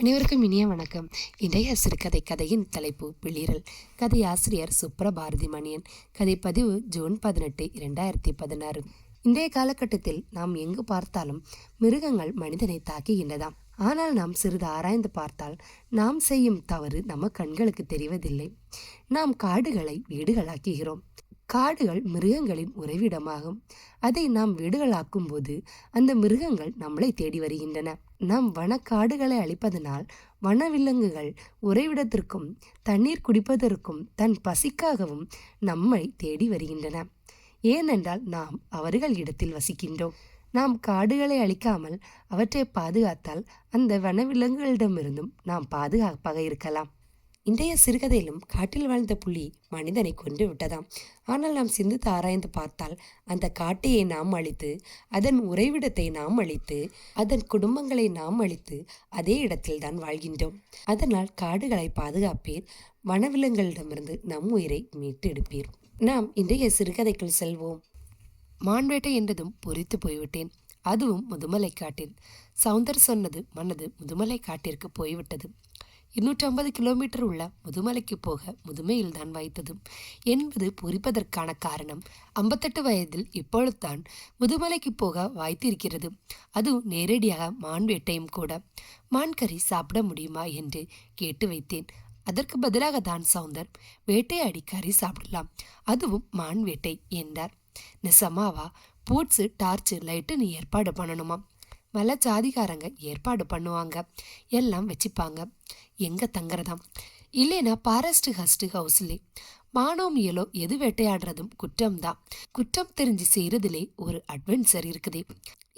அனைவருக்கும் இனிய வணக்கம். இன்றைய சிறுகதை கதையின் தலைப்பு பிளிரல் கதை ஆசிரியர் சுப்ரபாரதி மணியன். கதை பதிவு ஜூன் பதினெட்டு இரண்டாயிரத்தி பதினாறு. இன்றைய காலகட்டத்தில் நாம் எங்கு பார்த்தாலும் மிருகங்கள் மனிதனை தாக்குகின்றதாம். ஆனால் நாம் சிறிது ஆராய்ந்து பார்த்தால் நாம் செய்யும் தவறு நம்ம கண்களுக்கு தெரிவதில்லை. நாம் காடுகளை வீடுகளாக்குகிறோம். காடுகள் மிருகங்களின் உறைவிடமாகும். அதை நாம் வீடுகளாக்கும் போது அந்த மிருகங்கள் நம்மளை தேடி வருகின்றன. நாம் வனக்காடுகளை அழிப்பதனால் வனவிலங்குகள் உறைவிடத்திற்கும் தண்ணீர் குடிப்பதற்கும் தன் பசிக்காகவும் நம்மை தேடி வருகின்றன. ஏனென்றால் நாம் அவர்கள் இடத்தில் வசிக்கின்றோம். நாம் காடுகளை அழிக்காமல் அவற்றை பாதுகாத்தால் அந்த வனவிலங்குகளிடமிருந்தும் நாம் பாதுகாப்பாக இருக்கலாம். இன்றைய சிறுகதையிலும் காட்டில் வாழ்ந்த புலி மனிதனை கொண்டு விட்டதாம். ஆனால் நாம் சிந்தித்து ஆராய்ந்து பார்த்தால் அந்த காட்டையை நாம் அழித்து அதன் உறைவிடத்தை நாம் அழித்து அதன் குடும்பங்களை நாம் அழித்து அதே இடத்தில் தான் வாழ்கின்றோம். அதனால் காடுகளை பாதுகாப்பீர் வனவிலங்குகளிடமிருந்து நம் உயிரை மீட்டெடுப்பீர் நாம் இன்றைய சிறுகதைக்குள் செல்வோம். மான்வேட்டை என்றதும் பொறித்து போய்விட்டேன். அதுவும் முதுமலை காட்டில் சவுந்தர் சொன்னது மனது முதுமலை காட்டிற்கு போய்விட்டது. இருநூற்றி ஐம்பது கிலோமீட்டர் உள்ள முதுமலைக்கு போக முதுமையில் தான் வைத்தது என்பது பொறிப்பதற்கான காரணம். ஐம்பத்தெட்டு வயதில் இப்பொழுதுதான் முதுமலைக்கு போக வாய்த்திருக்கிறது. அதுவும் நேரடியாக மான் வேட்டையும் கூட. மான்கறி சாப்பிட முடியுமா என்று கேட்டு வைத்தேன். அதற்கு பதிலாக தான் சவுந்தர் வேட்டையாடி கறி சாப்பிடலாம். அதுவும் மான் வேட்டை என்றார். நிசமாவா? பூட்ஸு டார்ச்சு லைட்டு நீ ஏற்பாடு பண்ணணுமா? மலை ஜாதிகாரங்க ஏற்பாடு பண்ணுவாங்க. எல்லாம் வச்சுப்பாங்க. எங்க தங்குறதாம்? இல்லைன்னா பாரஸ்ட் ஹஸ்ட் ஹவுஸ்லே. மானோமியலோ எது வேட்டையாடுறதும் குற்றம்தான் குற்றம் தெரிஞ்சு செய்கிறதுலே ஒரு அட்வென்ச்சர் இருக்குதே.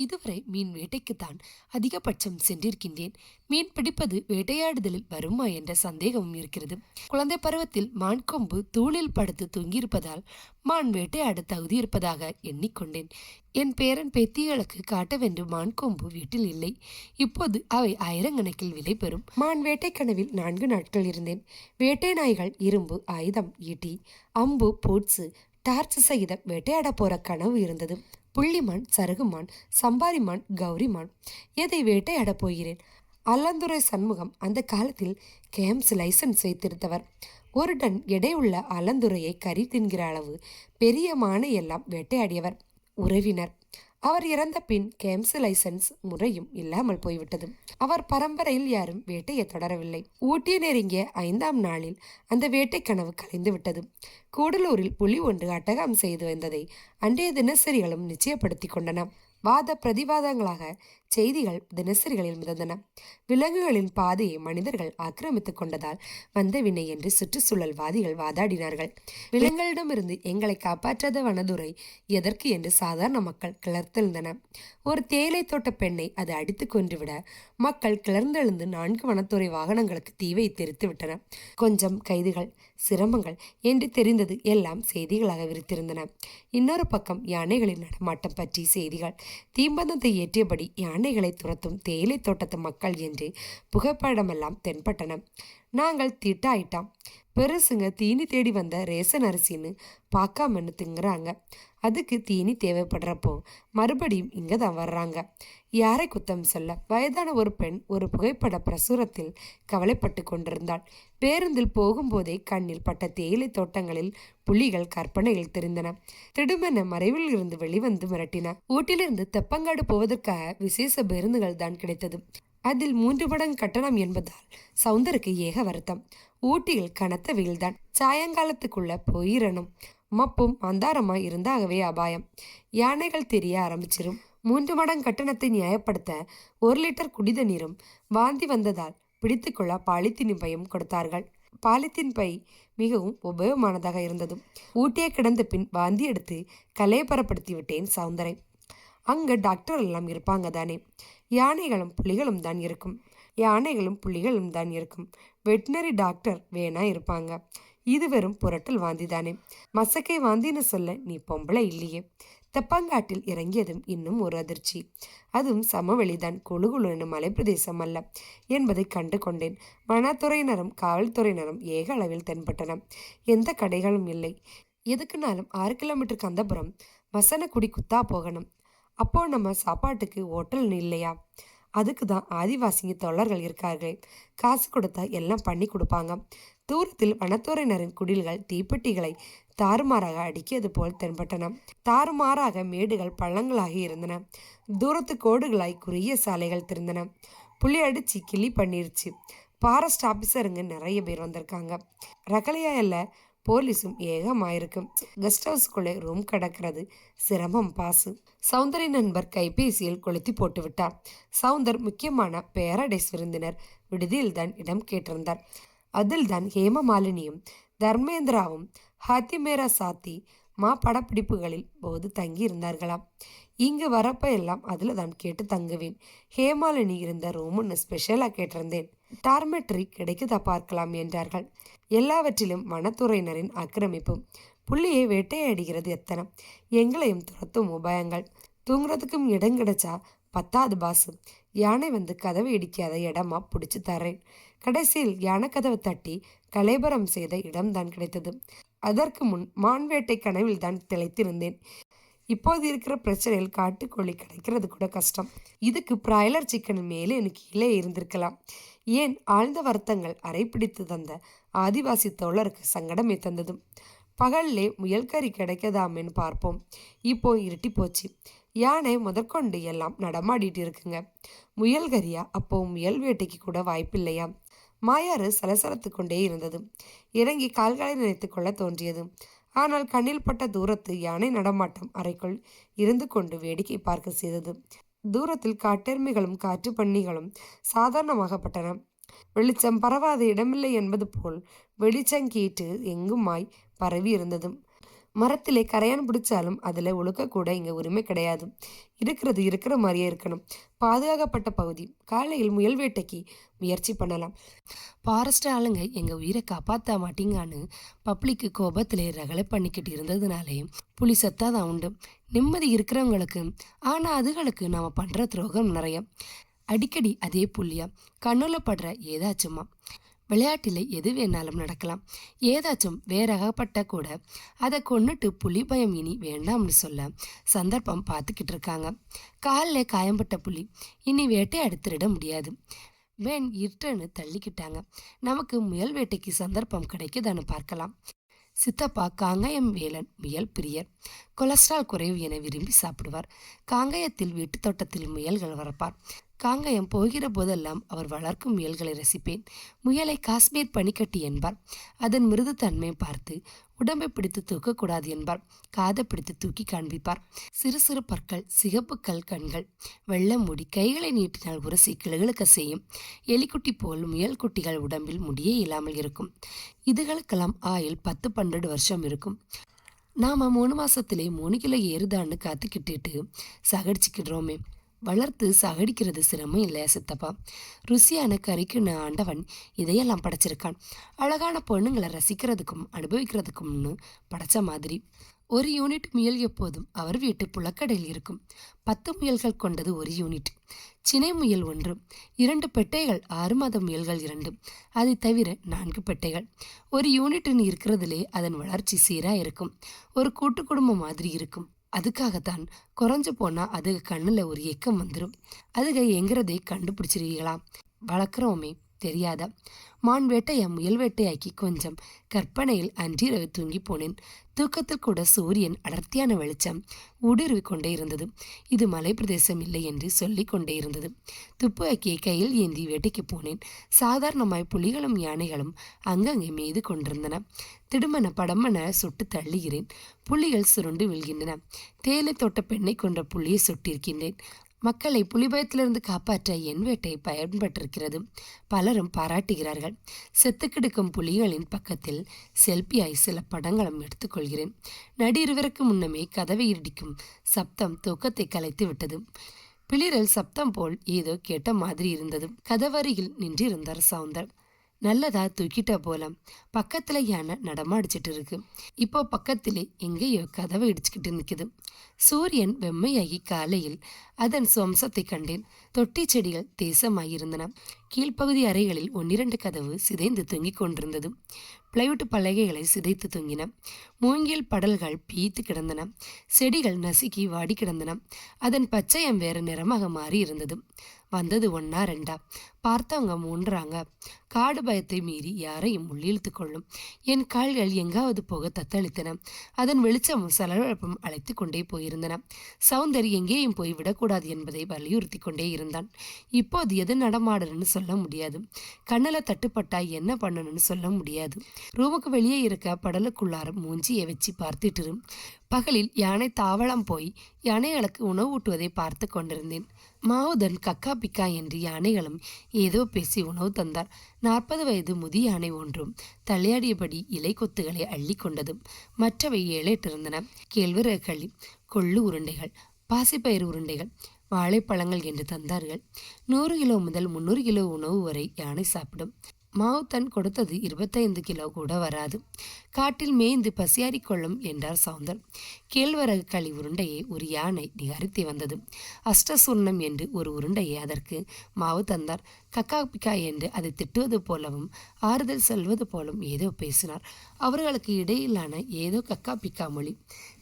இதுவரை மீன் வேட்டைக்குத்தான் அதிகபட்சம் சென்றிருக்கின்றேன். மீன் பிடிப்பது வேட்டையாடுதலில் வருமா என்ற சந்தேகமும் இருக்கிறது. குழந்தை பருவத்தில் மான் கொம்பு தூளில் படுத்து தூங்கியிருப்பதால் மான் வேட்டையாட தகுதி இருப்பதாக எண்ணிக்கொண்டேன். என் பேரன் பேத்திகளுக்கு காட்டவென்று மான் கொம்பு வீட்டில் இல்லை. இப்போது அவை ஆயிரக்கணக்கில் விலை பெறும். மான் வேட்டை கனவில் நான்கு நாட்கள் இருந்தேன். வேட்டை நாய்கள் இரும்பு ஆயுதம் ஈட்டி அம்பு போட்ஸு டார்ச் சகிதம் வேட்டையாட போற கனவு இருந்தது. புள்ளிமான் சருகுமான் சம்பாரிமான் கௌரிமான். எதை வேட்டையாடப் போகிறேன்? அல்லந்துரை சண்முகம் அந்த காலத்தில் கேம்ஸ் லைசன்ஸ் வைத்திருந்தவர். ஒரு டன் எடையுள்ள அலந்துரையை கறி தின்கிற அளவு பெரிய மானை எல்லாம் வேட்டையாடியவர். உறவினர் அவர் இறந்த பின் கேம்ஸ் லைசன்ஸ் முறையும் இல்லாமல் போய்விட்டது. அவர் பரம்பரையில் யாரும் வேட்டையை தொடரவில்லை. ஊட்டிய நெருங்கிய ஐந்தாம் நாளில் அந்த வேட்டை கனவு கலைந்து விட்டது. கூடலூரில் புலி ஒன்று அட்டகம் செய்து வந்ததை அன்றைய தினசரிகளும் நிச்சயப்படுத்தி கொண்டன. வாத பிரதிவாதங்களாக செய்திகள் தினசரிகளில் மிதந்தன. விலங்குகளின் பாதையை மனிதர்கள் ஆக்கிரமித்துக் கொண்டதால் வந்தவினை என்று சுற்றுச்சூழல்வாதிகள் வாதாடினார்கள். விலங்குகளிடமிருந்து எங்களை காப்பாற்றாத வனதுரை எதற்கு என்று சாதாரண மக்கள் கிளர்த்தெழுந்தன. ஒரு தேயிலை தோட்ட பெண்ணை அது அடித்து கொன்றுவிட மக்கள் கிளர்ந்தெழுந்து நான்கு வனத்துறை வாகனங்களுக்கு தீவை வைத்தெரித்து விட்டன. கொஞ்சம் கைதுகள் சிரமங்கள் என்று தெரிந்தது எல்லாம் செய்திகளாக விரித்திருந்தன. இன்னொரு பக்கம் யானைகளின் நடமாட்டம் பற்றி செய்திகள். தீம்பந்தத்தை ஏற்றியபடி யானை யானைகளை துரத்தும் தேயிலை தோட்டத்து மக்கள் என்று புகைப்படமெல்லாம் தென்பட்டன. நாங்கள் திட்டாயிட்டாம். பெருசுங்க தீனி தேடி வந்த ரேசன் அரிசின்னு பார்க்காமன்னு திங்குறாங்க. அதுக்கு தீனி தேவைப்படுறப்போ மறுபடியும் இங்கே தான் வர்றாங்க. யாரை குத்தம் சொல்ல? வயதான ஒரு பெண் ஒரு புகைப்பட பிரசுரத்தில் கவலைப்பட்டு கொண்டிருந்தாள். பேருந்தில் போகும்போதே கண்ணில் பட்ட தேயிலை தோட்டங்களில் புலிகள் கற்பனையில் தெரிந்தன. திடுமென மறைவில் இருந்து வெளிவந்து மிரட்டின. ஊட்டிலிருந்து தெப்பங்காடு போவதற்காக விசேஷ பேருந்துகள் தான் கிடைத்தது. அதில் மூன்று மடங்கு கட்டணம் என்பதால் சவுந்தருக்கு ஏக வருத்தம். ஊட்டியில் கனத்த வெயில்தான் சாயங்காலத்துக்குள்ள போயிடணும் மப்பும் மந்தாரமா இருந்தாகவே அபாயம். யானைகள் தெரிய ஆரம்பிச்சிரும். மூன்று மடங்கு கட்டணத்தை நியாயப்படுத்த ஒரு லிட்டர் குடித நீரும் வாந்தி வந்ததால் பிடித்துக்கொள்ள பாலித்தீன் பையும் கொடுத்தார்கள். பாலித்தீன் பை மிகவும் உபயோகமானதாக இருந்ததும். ஊட்டியே கிடந்த பின் வாந்தி எடுத்து கலையப்பரப்படுத்தி விட்டேன் சவுந்தரை அங்கே டாக்டர் எல்லாம் இருப்பாங்க தானே. யானைகளும் புலிகளும் தான் இருக்கும். யானைகளும் புலிகளும் தான் இருக்கும். வெட்டினரி டாக்டர் வேணா இருப்பாங்க. இது வெறும் புரட்டல் வாந்தி தானே. மசக்கை வாந்தின்னு சொல்ல நீ பொம்பளை இல்லையே. தெப்பங்காட்டில் இறங்கியதும் இன்னும் ஒரு அதிர்ச்சி. அதுவும் சமவெளிதான் குழு மலைப்பிரதேசம் அல்ல என்பதை கண்டு கொண்டேன். வனத்துறையினரும் காவல்துறையினரும் ஏக அளவில் தென்பட்டன. எந்த கடைகளும் இல்லை. எதுக்குனாலும் ஆறு கிலோமீட்டர் கந்தபுரம் வசனக்குடி குத்தா போகணும். அப்போ நம்ம சாப்பாட்டுக்கு ஹோட்டல் இல்லையா? அதுக்கு தான் ஆதிவாசிங்க தொல்லர்கள் இருக்கார்கள். காசு கொடுத்தா எல்லாம் பண்ணி கொடுப்பாங்க. தூரத்தில் வனத்துறையினரின் குடில்கள் தீப்பெட்டிகளை தாறுமாறாக அடுக்கியது போல் தென்பட்டன. தாறுமாறாக மேடுகள் பள்ளங்களாகி இருந்தன. தூரத்து கோடுகளாய் குறுகிய சாலைகள் திருந்தன புள்ளி அடிச்சு கிளி பண்ணிருச்சு. ஃபாரஸ்ட் ஆஃபீஸருங்க நிறைய பேர் வந்திருக்காங்க. ரகலையா இல்லை போலீஸும் ஏகமாயிருக்கும். கெஸ்ட் ஹவுஸ்க்குள்ளே ரூம் கிடக்கிறது சிரமம் பாசு. சவுந்தரி நண்பர் கைபேசியில் கொளுத்தி போட்டு விட்டார் சௌந்தர் முக்கியமான பேரடைஸ் விருந்தினர் விடுதியில் தான் இடம் கேட்டிருந்தார். அதில்தான் ஹேமமாலினியும் தர்மேந்திராவும் ஹாத்திமேரா சாத்தி மா படப்பிடிப்புகளில் போது தங்கி இருந்தார்களாம் இங்கு வரப்ப எல்லாம் அதில் தான் கேட்டு தங்குவேன். ஹேமாலினி இருந்த ரூம்னு ஸ்பெஷலாக கேட்டிருந்தேன். டார்மெட்ரி கிடைக்குதா பார்க்கலாம் என்றார்கள். எல்லாவற்றிலும் வனத்துறையினரின் ஆக்கிரமிப்பு புள்ளியை வேட்டையாடுகிறது எத்தனை எங்களையும் துரத்தும் உபாயங்கள். தூங்குறதுக்கும் இடம் கிடைச்சா பத்தாது பாசு. யானை வந்து கதவை இடிக்காத இடமா பிடிச்சி தரேன் கடைசியில் யானை கதவை தட்டி கலைபரம் செய்த இடம்தான் கிடைத்தது. அதற்கு முன் மான் வேட்டை கனவில் தான் திளைத்திருந்தேன். இப்போது இருக்கிற பிரச்சனையில் காட்டுக்கோழி கிடைக்கிறது கூட கஷ்டம். இதுக்கு பிராய்லர் சிக்கன் மேலே எனக்கு கீழே இருந்திருக்கலாம். ஏன்? ஆழ்ந்த வருத்தங்கள் அரை பிடித்து தந்த ஆதிவாசி தோழருக்கு சங்கடமே தந்ததும். பகல்லே முயல்கறி கிடைக்கதாமேன்னு பார்ப்போம். இப்போ இருட்டி போச்சு. யானை முதற்கொண்டு எல்லாம் நடமாடிட்டு இருக்குங்க. முயல்கறியா அப்போ முயல் வேட்டைக்கு கூட வாய்ப்பில்லையா? மாயாறு சலசலத்து கொண்டே இருந்தது. இறங்கி கால்களை நினைத்து கொள்ள தோன்றியது. ஆனால் கண்ணில் பட்ட தூரத்து யானை நடமாட்டம் அறைக்குள் இருந்து கொண்டு வேடிக்கை பார்க்க செய்தது. தூரத்தில் காட்டெருமைகளும் காற்று பண்ணிகளும் சாதாரணமாகப்பட்டன. வெளிச்சம் பரவாத இடமில்லை என்பது போல் வெளிச்சங்கீட்டு எங்குமாய் பரவி இருந்தது மரத்திலே கரையான் பிடிச்சாலும் அதில் ஒழுக்கக்கூட கூட இங்கே உரிமை கிடையாது. இருக்கிறது இருக்கிற மாதிரியே இருக்கணும். பாதுகாக்கப்பட்ட பகுதி. காலையில் முயல் வேட்டைக்கு முயற்சி பண்ணலாம். ஃபாரஸ்ட் ஆளுங்க எங்கள் உயிரை காப்பாற்ற மாட்டீங்கன்னு பப்ளிக்கு கோபத்திலே ரகலை பண்ணிக்கிட்டு இருந்ததுனாலே புலி சத்தாதான் உண்டு. நிம்மதி இருக்கிறவங்களுக்கு ஆனால் அதுகளுக்கு நாம் பண்ணுற துரோகம் நிறைய. அடிக்கடி அதே புள்ளியா? கண்ணில் படுற ஏதாச்சுமா? விளையாட்டில் எது வேணாலும் நடக்கலாம். ஏதாச்சும் வேறகப்பட்ட கூட அதை கொன்னுட்டு புலி பயம் இனி வேண்டாம்னு சொல்ல சந்தர்ப்பம் பார்த்துக்கிட்டு இருக்காங்க. காலில் காயம்பட்ட புலி இனி வேட்டையாடி திருட முடியாது. வேன் இருட்டுன்னு தள்ளிக்கிட்டாங்க. நமக்கு முயல் வேட்டைக்கு சந்தர்ப்பம் கிடைக்குதான்னு பார்க்கலாம். சித்தப்பா காங்கயம் வேலன் முயல் பிரியர். கொலஸ்ட்ரால் குறைவு என விரும்பி சாப்பிடுவார். காங்கயத்தில் வீட்டு தோட்டத்தில் முயல்கள் வளர்ப்பார். காங்கயம் போகிற போதெல்லாம் அவர் வளர்க்கும் முயல்களை ரசிப்பேன். முயலை காஷ்மீர் பனிக்கட்டி என்பார். அதன் மிருதுத்தன்மை பார்த்து உடம்பை பிடித்து தூக்கக்கூடாது என்பார். காதை பிடித்து தூக்கி காண்பிப்பார். சிறு சிறு பற்கள் சிகப்பு கல் கண்கள் வெள்ளம் முடி கைகளை நீட்டினால் உரசி கிளுகளுக்க செய்யும். எலிக்குட்டி போல் முயல் குட்டிகள் உடம்பில் முடியே இல்லாமல் இருக்கும். இதுகளுக்கெல்லாம் ஆயில் பத்து பன்னெண்டு வருஷம் இருக்கும். நாம மூணு மாசத்திலே மூணு கிலோ ஏறுதான்னு காத்துக்கிட்டுட்டு சகடிச்சுக்கிடுறோமே வளர்த்து சகடிக்கிறது சிரமம் இல்லையா சித்தப்பா? ருசியான கறிக்குன்னு ஆண்டவன் இதையெல்லாம் படைச்சிருக்கான். அழகான பொண்ணுங்களை ரசிக்கிறதுக்கும் அனுபவிக்கிறதுக்கும்னு படைச்ச மாதிரி. ஒரு யூனிட் முயல் எப்போதும் அவர் வீட்டு புலக்கடையில் இருக்கும். பத்து முயல்கள் கொண்டது ஒரு யூனிட். சினை முயல் ஒன்று. இரண்டு பெட்டைகள் ஆறு மாத முயல்கள் இரண்டு. அதை தவிர நான்கு பெட்டைகள். ஒரு யூனிட்னு இருக்கிறதுலே அதன் வளர்ச்சி சீராக இருக்கும். ஒரு கூட்டு குடும்பம் மாதிரி இருக்கும். அதுக்காகத்தான். குறைஞ்சு போனால் அது கண்ணில் ஒரு ஏக்கம் வந்துடும் அதுக எங்கிறதை கண்டுபிடிச்சிருவீங்களா வளர்க்குறோமே. தெரியாதா மான் வேட்டையா முயல் வேட்டையாக்கி கொஞ்சம். கற்பனையில் அன்றிரவு தூங்கி போனேன். தூக்கத்தில் கூட சூரியன் அடர்த்தியான வெளிச்சம் ஊடுருவி கொண்டே இருந்தது. இது மலை பிரதேசம் இல்லை என்று சொல்லி கொண்டே இருந்தது. துப்பாக்கியை கையில் ஏந்தி வேட்டைக்கு போனேன். சாதாரணமாய் புலிகளும் யானைகளும் அங்கங்கே மீது கொண்டிருந்தன. திடுமன படமன சுட்டு தள்ளுகிறேன். புள்ளிகள் சுருண்டு விழுகின்றன. தேயிலை தோட்ட பெண்ணை கொன்ற புள்ளியை சுட்டிருக்கின்றேன். மக்களை புலிபயத்திலிருந்து காப்பாற்ற என் வேட்டை பயன்பட்டிருக்கிறது. பலரும் பாராட்டுகிறார்கள். செத்து கிடக்கும் புலிகளின் பக்கத்தில் செல்பியாய் சில படங்களும் எடுத்துக்கொள்கிறேன். நடிருவருக்கு முன்னமே கதவை இடிக்கும் சப்தம் தூக்கத்தை கலைத்து விட்டது. பிளிரல் சப்தம் போல் ஏதோ கேட்ட மாதிரி இருந்தது. கதவருகில் நின்றிருந்தார் சவுந்தர். நல்லதா தூக்கிட்ட போலாம். பக்கத்துல யானை நடமாடிச்சிட்டு இருக்கு. இப்போ பக்கத்திலே எங்கேயோ கதவை இடிச்சுக்கிட்டு நிற்குது சூரியன் வெம்மையாகி காலையில் அதன் சொம்சத்தை கண்டேன். தொட்டி செடிகள் தேசமாயிருந்தன கீழ்ப்பகுதி அறைகளில் ஒன்னிரண்டு கதவு சிதைந்து தொங்கிக் கொண்டிருந்தது. பிளைவுட் பலகைகளை சிதைத்து தொங்கின. மூங்கில் படல்கள் பீத்து கிடந்தன. செடிகள் நசுக்கி வாடி கிடந்தன. அதன் பச்சையம் வேறு நிறமாக மாறி இருந்தது. வந்தது ஒன்னா ரெண்டா? பார்த்தவங்க மூன்றாங்க. காடு பயத்தை மீறி யாரையும் உள்ளிழுத்து கொள்ளும். என் கால்கள் எங்காவது போக தத்தளித்தன. அதன் வெளிச்சமும் சலவழப்பும் அழைத்து கொண்டே போயிருந்தன. சவுந்தர் எங்கேயும் போய் விடக்கூடாது என்பதை வலியுறுத்தி கொண்டே இருந்தான். இப்போது எது நடமாடுன்னு சொல்ல முடியாது. கண்ணில் தட்டுப்பட்டா என்ன பண்ணணும்னு சொல்ல முடியாது. ரூமுக்கு வெளியே இருக்க படலுக்குள்ளார மூஞ்சியை வச்சு பார்த்துட்டு பகலில் யானை தாவளம் போய் யானைகளுக்கு உணவு ஊட்டுவதை பார்த்து கொண்டிருந்தேன். மாவுதன் கக்கா பிக்கா என்று யானைகளும் ஏதோ பேசி உணவு தந்தார். நாற்பது வயது முதிய யானை ஒன்றும் தலையாடியபடி இலை கொத்துகளை அள்ளி கொண்டதும் மற்றவை ஏழைட்டிருந்தன கேழ்வரகளி களி கொள்ளு உருண்டைகள் பாசிப்பயிறு உருண்டைகள் வாழைப்பழங்கள் என்று தந்தார்கள். நூறு கிலோ முதல் முந்நூறு கிலோ உணவு வரை யானை சாப்பிடும். மாவுத்தன் கொடுத்தது இருபத்தைந்து கிலோ கூட வராது. காட்டில் மேய்ந்து பசியாறிக் கொள்ளும் என்றார் சவுந்தர். கேழ்வரகு களி உருண்டையை ஒரு யானை நிகரித்து வந்தது. அஷ்டசூர்ணம் என்று ஒரு உருண்டையை அதற்கு மாவு தந்தார். கக்கா பிக்கா என்று அதை திட்டுவது போலவும் ஆறுதல் சொல்வது போலும் ஏதோ பேசினார். அவர்களுக்கு இடையிலான ஏதோ கக்கா பிக்கா மொழி.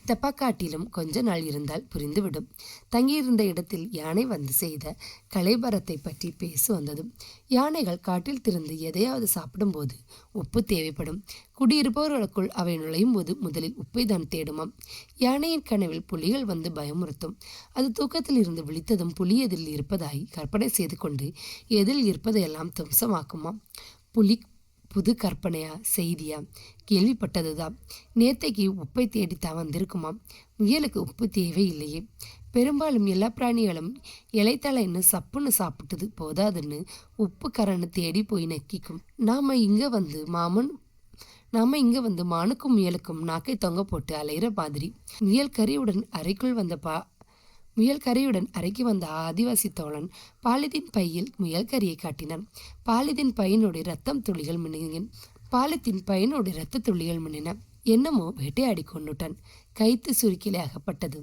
தெப்பக்காட்டிலும் கொஞ்ச நாள் இருந்தால் புரிந்துவிடும். தங்கியிருந்த இடத்தில் யானை வந்து செய்த கலைபரத்தை பற்றி பேசு வந்தது யானைகள் காட்டில் திறந்து எதையாவது சாப்பிடும்போது உப்பு தேவைப்படும். குடியிருப்பவர்களுக்குள் அவை நுழையும் போது முதலில் உப்பை தான் தேடுமாம். யானையின் கனவில் புலிகள் வந்து பயமுறுத்தும். அது தூக்கத்தில் இருந்து விழித்ததும் புலி எதில் இருப்பதாய் கற்பனை செய்து கொண்டு எதில் இருப்பதையெல்லாம் துவம்சமாக்குமாம். புலி புது கற்பனையா செய்தியா? கேள்விப்பட்டதுதான். நேத்தைக்கு உப்பை தேடித்தான் வந்திருக்குமாம். முயலுக்கு உப்பு தேவையில்லையே பெரும்பாலும் எல்லா பிராணிகளும் இலைத்தலைன்னு சப்புன்னு சாப்பிட்டது போதாதுன்னு உப்பு கரன்னு தேடி போய் நக்கிக்கும். நாம் இங்கே வந்து மாமன் நாம இங்கே வந்து மானுக்கும் முயலுக்கும் நாக்கை தொங்க போட்டு அலையிற மாதிரி முயல் கறியுடன் அறைக்குள் வந்த பா முயல் கறியுடன் அறைக்கு வந்த ஆதிவாசி தோழன் பாலிதீன் பையில் முயல் கறியை காட்டினான். பாலிதீன் பையனுடைய ரத்தம் துளிகள் மின்னின பாலித்தீன் பையனுடைய ரத்த துளிகள் மின்னின என்னமோ வேட்டையாடி கொண்டுட்டான். கைத்து சுருக்கிலே அகப்பட்டது.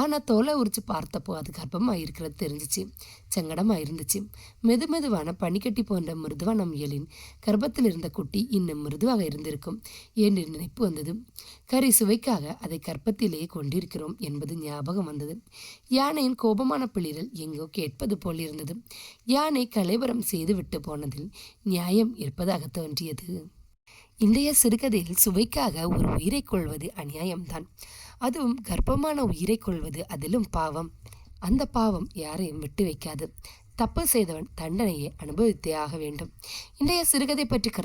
ஆனால் தோலை உரிச்சு பார்த்தப்போ அது கர்ப்பமாக இருக்கிறது தெரிஞ்சிச்சு. சங்கடமாக இருந்துச்சு. மெது மெதுவான பனிக்கட்டி போன்ற மிருதுவான முயலின் கர்ப்பத்தில் இருந்த குட்டி இன்னும் மிருதுவாக இருந்திருக்கும் என்று நினைப்பு வந்தது. கறி சுவைக்காக அதை கர்ப்பத்திலேயே கொண்டிருக்கிறோம் என்பது ஞாபகம் வந்தது. யானையின் கோபமான பிளிரல் எங்கோ கேட்பது போல் இருந்தது. யானை கலைவரம் செய்து விட்டு போனதில் நியாயம் இருப்பதாக தோன்றியது. இன்றைய சிறுகதையில் சுவைக்காக ஒரு உயிரை கொள்வது அநியாயம்தான். அதுவும் கர்ப்பமான உயிரை கொள்வது அதிலும் பாவம். அந்த பாவம் யாரையும் விட்டு வைக்காது. தப்பு செய்தவன் தண்டனையை அனுபவித்தே ஆக வேண்டும். இன்றைய சிறுகதை பற்றி கருத்து